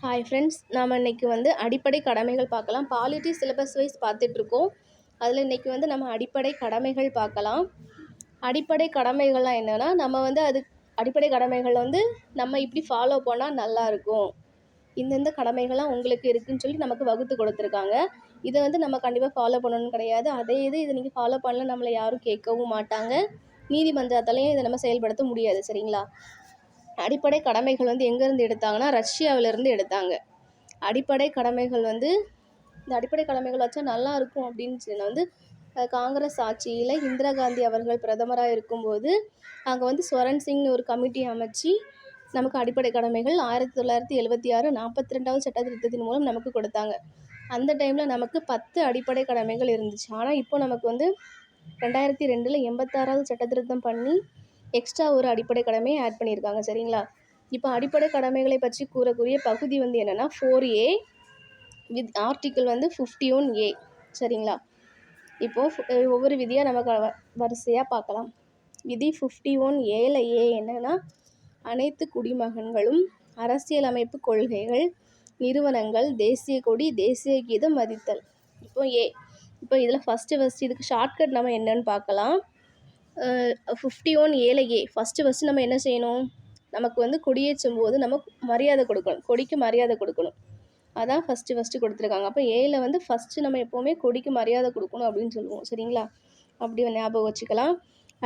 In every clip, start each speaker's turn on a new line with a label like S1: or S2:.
S1: Hi friends நாம் இன்றைக்கி வந்து அடிப்படை கடமைகள் பார்க்கலாம். பாலிட்டி சிலபஸ் வைஸ் பார்த்துட்ருக்கோம் அதில் இன்னைக்கு வந்து நம்ம அடிப்படை கடமைகள் பார்க்கலாம். அடிப்படை கடமைகள்லாம் என்னென்னா நம்ம வந்து அது அடிப்படை கடமைகள் வந்து நம்ம இப்படி ஃபாலோ பண்ணால் நல்லாயிருக்கும் இந்தந்த கடமைகள்லாம் உங்களுக்கு இருக்குதுன்னு சொல்லி நமக்கு வகுத்து கொடுத்துருக்காங்க. இதை வந்து நம்ம கண்டிப்பாக ஃபாலோ பண்ணணும்னு கிடையாது. அதே இது இதை நீங்கள் ஃபாலோ பண்ணல நம்மளை யாரும் கேட்கவும் மாட்டாங்க. நீதிமன்றத்தாலையும் இதை நம்ம செயல்படுத்த முடியாது சரிங்களா? அடிப்படை கடமைகள் வந்து எங்கேருந்து எடுத்தாங்கன்னா ரஷ்யாவிலேருந்து எடுத்தாங்க. அடிப்படை கடமைகள் வந்து இந்த அடிப்படை கடமைகள் வச்சா நல்லா இருக்கும் அப்படின்னு சொல்லி வந்து காங்கிரஸ் ஆட்சியில் இந்திரா காந்தி அவர்கள் பிரதமராக இருக்கும்போது அங்கே வந்து ஸ்வரன் சிங்னு ஒரு கமிட்டி அமைச்சு நமக்கு அடிப்படை கடமைகள் ஆயிரத்தி தொள்ளாயிரத்தி எழுபத்தி ஆறு நாற்பத்தி ரெண்டாவது சட்ட திருத்தத்தின் மூலம் நமக்கு கொடுத்தாங்க. அந்த டைமில் நமக்கு பத்து அடிப்படை கடமைகள் இருந்துச்சு. ஆனால் இப்போ நமக்கு வந்து ரெண்டாயிரத்தி ரெண்டில் எண்பத்தாறாவது சட்ட திருத்தம் பண்ணி எக்ஸ்ட்ரா ஒரு அடிப்படை கடமையை ஆட் பண்ணியிருக்காங்க சரிங்களா? இப்போ அடிப்படை கடமைகளை பற்றி கூறக்கூடிய பகுதி வந்து என்னென்னா ஃபோர் ஏ வித் ஆர்டிக்கிள் வந்து ஃபிஃப்டி ஒன் ஏ சரிங்களா இப்போது ஒவ்வொரு விதியாக நம்ம க- வரிசையாக பார்க்கலாம். விதி ஃபிஃப்டி ஒன் ஏல ஏ என்னன்னா அனைத்து குடிமகன்களும் அரசியலமைப்பு கொள்கைகள் நிறுவனங்கள் தேசிய கொடி தேசிய கீதம் மதித்தல். இப்போ ஏ இப்போ இதில் ஃபஸ்ட்டு ஃபஸ்ட்டு இதுக்கு ஷார்ட்கட் நம்ம என்னன்னு பார்க்கலாம். ஃபிஃப்டி ஒன் ஏழையே. ஏ ஃபஸ்ட்டு ஃபஸ்ட்டு நம்ம என்ன செய்யணும்? நமக்கு வந்து கொடியேற்றும் போது நம்ம மரியாதை கொடுக்கணும். கொடிக்கு மரியாதை கொடுக்கணும். அதான் ஃபஸ்ட்டு ஃபஸ்ட்டு கொடுத்துருக்காங்க. அப்போ ஏழில் வந்து ஃபஸ்ட்டு நம்ம எப்போவுமே கொடிக்கு மரியாதை கொடுக்கணும் அப்படின்னு சொல்லுவோம். சரிங்களா? அப்படி ஞாபகம் வச்சுக்கலாம்.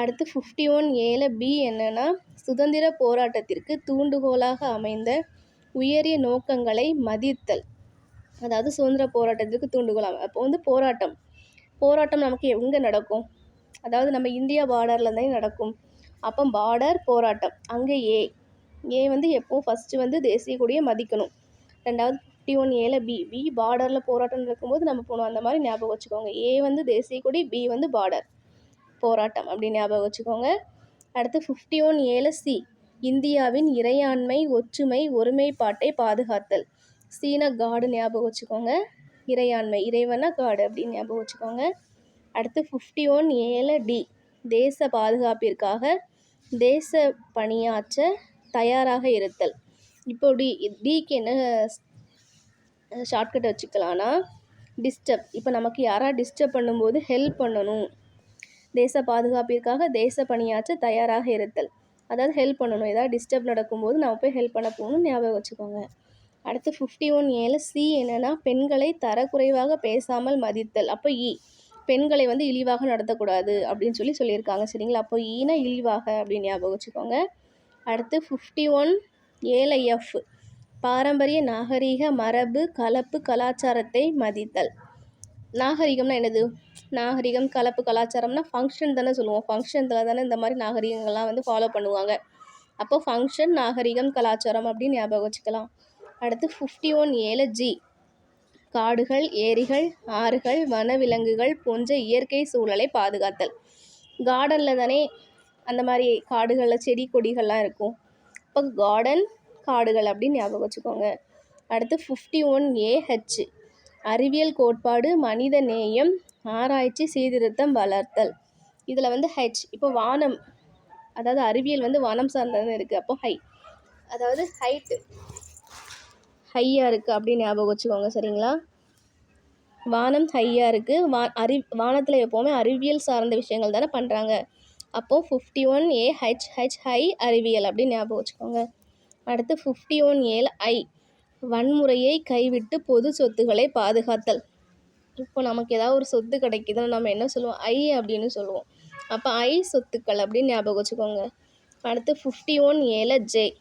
S1: அடுத்து ஃபிஃப்டி ஒன் ஏழை பி என்னென்னா சுதந்திர போராட்டத்திற்கு தூண்டுகோலாக அமைந்த உயரிய நோக்கங்களை மதித்தல். அதாவது சுதந்திர போராட்டத்திற்கு தூண்டுகோல் அப்போ வந்து போராட்டம். போராட்டம் நமக்கு எங்கே நடக்கும்? அதாவது நம்ம இந்தியா பார்டரில் தான் நடக்கும். அப்போ பார்டர் போராட்டம். அங்கே ஏ ஏ வந்து எப்போவும் ஃபஸ்ட்டு வந்து தேசிய கொடியை மதிக்கணும். ரெண்டாவது ஃபிஃப்டி ஒன் ஏல பி பி பார்டரில் போராட்டம் நடக்கும்போது நம்ம போகணும் அந்த மாதிரி ஞாபகம் வச்சுக்கோங்க. ஏ வந்து தேசிய கொடி பி வந்து பார்டர் போராட்டம். அப்படின்னு ஞாபகம் வச்சுக்கோங்க. அடுத்து ஃபிஃப்டி ஒன் ஏல சி இந்தியாவின் இறையாண்மை ஒற்றுமை ஒருமைப்பாட்டை பாதுகாத்தல். சீன காடு ஞாபகம் வச்சுக்கோங்க. இறையாண்மை. இறைவனா காடு அப்படின்னு ஞாபகம் வச்சுக்கோங்க. அடுத்து ஃபிஃப்டி ஒன் ஏழு டி. தேச பாதுகாப்பிற்காக தேச பணியாற்ற தயாராக இருத்தல். இப்போ டி டிக்கு என்ன ஷார்ட்கட் வச்சுக்கலாம்னா டிஸ்டர்ப் இப்போ நமக்கு யாராவது டிஸ்டர்ப் பண்ணும்போது ஹெல்ப் பண்ணணும். தேச பாதுகாப்பிற்காக தேச பணியாற்ற தயாராக இருத்தல். அதாவது ஹெல்ப் பண்ணணும். ஏதாவது டிஸ்டர்ப் நடக்கும்போது நம்ம போய் ஹெல்ப் பண்ண போகணும்னு ஞாபகம் வச்சுக்கோங்க. அடுத்து ஃபிஃப்டி ஒன் ஏழு சி என்னென்னா பெண்களை தரக்குறைவாக பேசாமல் மதித்தல். அப்போ இ பெண்களை வந்து இழிவாக நடத்தக்கூடாது அப்படின்னு சொல்லி சொல்லியிருக்காங்க. சரிங்களா? அப்போ ஈனா இழிவாக அப்படின்னு ஞாபகம் வச்சுக்கோங்க. அடுத்து ஃபிஃப்டி ஒன் ஏல எஃப். பாரம்பரிய நாகரீக மரபு கலப்பு கலாச்சாரத்தை மதித்தல். நாகரிகம்னா என்னது? நாகரிகம் கலப்பு கலாச்சாரம்னா ஃபங்க்ஷன் தானே சொல்லுவோம். ஃபங்க்ஷனில் தானே இந்த மாதிரி நாகரிகங்கள்லாம் வந்து ஃபாலோ பண்ணுவாங்க. அப்போ ஃபங்க்ஷன் நாகரிகம் கலாச்சாரம் அப்படின்னு ஞாபகம் வச்சுக்கலாம். அடுத்து ஃபிஃப்டி ஒன் ஏழு ஜி காடுகள் ஏரிகள் ஆறுகள் வனவிலங்குகள் போன்ற இயற்கை சூழலை பாதுகாத்தல். கார்டனில் தானே அந்த மாதிரி காடுகளில் செடி கொடிகள்லாம் இருக்கும். இப்போ கார்டன் காடுகள் அப்படின்னு ஞாபகம் வச்சுக்கோங்க. அடுத்து ஃபிஃப்டி ஒன் ஏஹெச் அறிவியல் கோட்பாடு மனித நேயம் ஆராய்ச்சி சீர்திருத்தம் வளர்த்தல். இதில் வந்து ஹெச் இப்போ வானம் அதாவது அறிவியல் வந்து வானம் சார்ந்தது இருக்குது அப்போ ஹை அதாவது ஹைட்டு ஹையாக இருக்குது அப்படின்னு ஞாபகம் வச்சுக்கோங்க சரிங்களா? வானம் ஹையாக இருக்குது வா அறி வானத்தில் எப்போவுமே அறிவியல் சார்ந்த விஷயங்கள் தானே பண்ணுறாங்க அப்போது fifty one A H H high அறிவியல் அப்படின்னு ஞாபகம் வச்சுக்கோங்க. அடுத்து ஃபிஃப்டி ஒன் ஏல ஐ வன்முறையை கைவிட்டு பொது சொத்துக்களை பாதுகாத்தல். இப்போ நமக்கு ஏதாவது ஒரு சொத்து கிடைக்குதுன்னா நம்ம என்ன சொல்லுவோம்? ஐ அப்படின்னு சொல்லுவோம். அப்போ ஐ சொத்துக்கள் அப்படின்னு ஞாபகம் வச்சுக்கோங்க. அடுத்து ஃபிஃப்டி ஒன் ஏல ஜெய்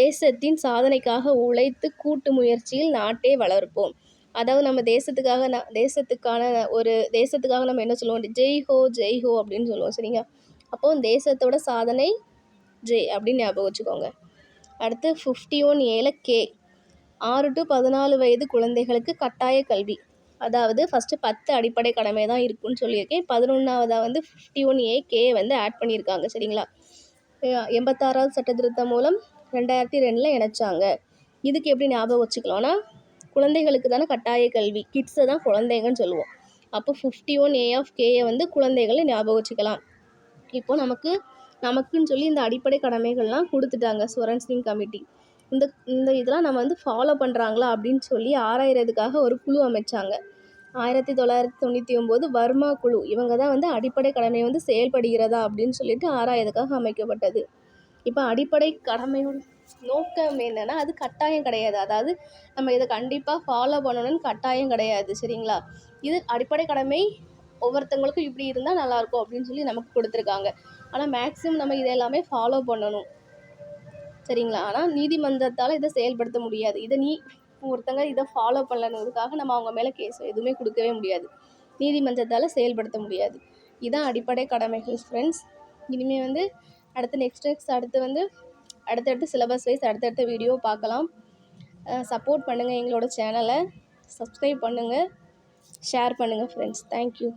S1: தேசத்தின் சாதனைக்காக உழைத்து கூட்டு முயற்சியில் நாட்டை வளர்ப்போம். அதாவது நம்ம தேசத்துக்காக ந தேசத்துக்கான ஒரு தேசத்துக்காக நம்ம என்ன சொல்லுவோம்? ஜெய் ஹோ ஜெய் ஹோ அப்படின்னு சொல்லுவோம் சரிங்க? அப்போ தேசத்தோட சாதனை ஜெய் அப்படின்னு ஞாபகம் வச்சுக்கோங்க. அடுத்து ஃபிஃப்டி ஒன் ஏழு கே ஆறு டு பதினாலு வயது குழந்தைகளுக்கு கட்டாய கல்வி. அதாவது ஃபஸ்ட்டு பத்து அடிப்படை கடமை தான் இருக்குன்னு சொல்லியிருக்கேன். பதினொன்றாவதாக வந்து ஃபிஃப்டி ஒன் ஏ கே வந்து ஆட் பண்ணியிருக்காங்க சரிங்களா? எண்பத்தாறாவது சட்ட திருத்தம் மூலம் ரெண்டாயிரத்தி ரெண்டில் இணைச்சாங்க. இதுக்கு எப்படி ஞாபகம் வச்சுக்கலாம்னா குழந்தைகளுக்கு தானே கட்டாய கல்வி கிட்ஸை தான் குழந்தைங்கன்னு சொல்லுவோம். அப்போ ஃபிஃப்டி ஒன் ஏ ஆஃப் கேயை வந்து குழந்தைகளை ஞாபகம் வச்சுக்கலாம். இப்போ நமக்கு நமக்குன்னு சொல்லி இந்த அடிப்படை கடமைகள்லாம் கொடுத்துட்டாங்க ஸ்வரன் சிங் கமிட்டி. இந்த இந்த இதெல்லாம் நம்ம வந்து ஃபாலோ பண்ணுறாங்களா அப்படின்னு சொல்லி ஆராயறதுக்காக ஒரு குழு அமைச்சாங்க. ஆயிரத்தி தொள்ளாயிரத்தி தொண்ணூற்றி ஒம்பது வர்மா குழு. இவங்க தான் வந்து அடிப்படை கடமை வந்து செயல்படுகிறதா அப்படின்னு சொல்லிட்டு ஆராயதுக்காக அமைக்கப்பட்டது. இப்போ அடிப்படை கடமையோட நோக்கம் என்னென்னா அது கட்டாயம் கிடையாது. அதாவது நம்ம இதை கண்டிப்பாக ஃபாலோ பண்ணணும்னு கட்டாயம் கிடையாது சரிங்களா? இது அடிப்படை கடமை ஒவ்வொருத்தவங்களுக்கும் இப்படி இருந்தால் நல்லாயிருக்கும் அப்படின்னு சொல்லி நமக்கு கொடுத்துருக்காங்க. ஆனால் மேக்ஸிமம் நம்ம இதை எல்லாமே ஃபாலோ பண்ணணும் சரிங்களா? ஆனால் நீதிமன்றத்தால் இதை செயல்படுத்த முடியாது. இதை நீ ஒருத்தங்க இதை ஃபாலோ பண்ணலங்கிறதுக்காக நம்ம அவங்க மேலே கேஸ் எதுவுமே கொடுக்கவே முடியாது. நீதிமன்றத்தால் செயல்படுத்த முடியாது. இதுதான் அடிப்படை கடமைகள் ஃப்ரெண்ட்ஸ் இனிமேல் வந்து அடுத்து நெக்ஸ்ட் நெக்ஸ்ட் அடுத்து வந்து அடுத்தடுத்து சிலபஸ் வைஸ் அடுத்தடுத்த வீடியோ பார்க்கலாம். சப்போர்ட் பண்ணுங்கள் எங்களோட சேனலை சப்ஸ்கிரைப் பண்ணுங்கள் ஷேர் பண்ணுங்கள் ஃப்ரெண்ட்ஸ் தேங்க்யூ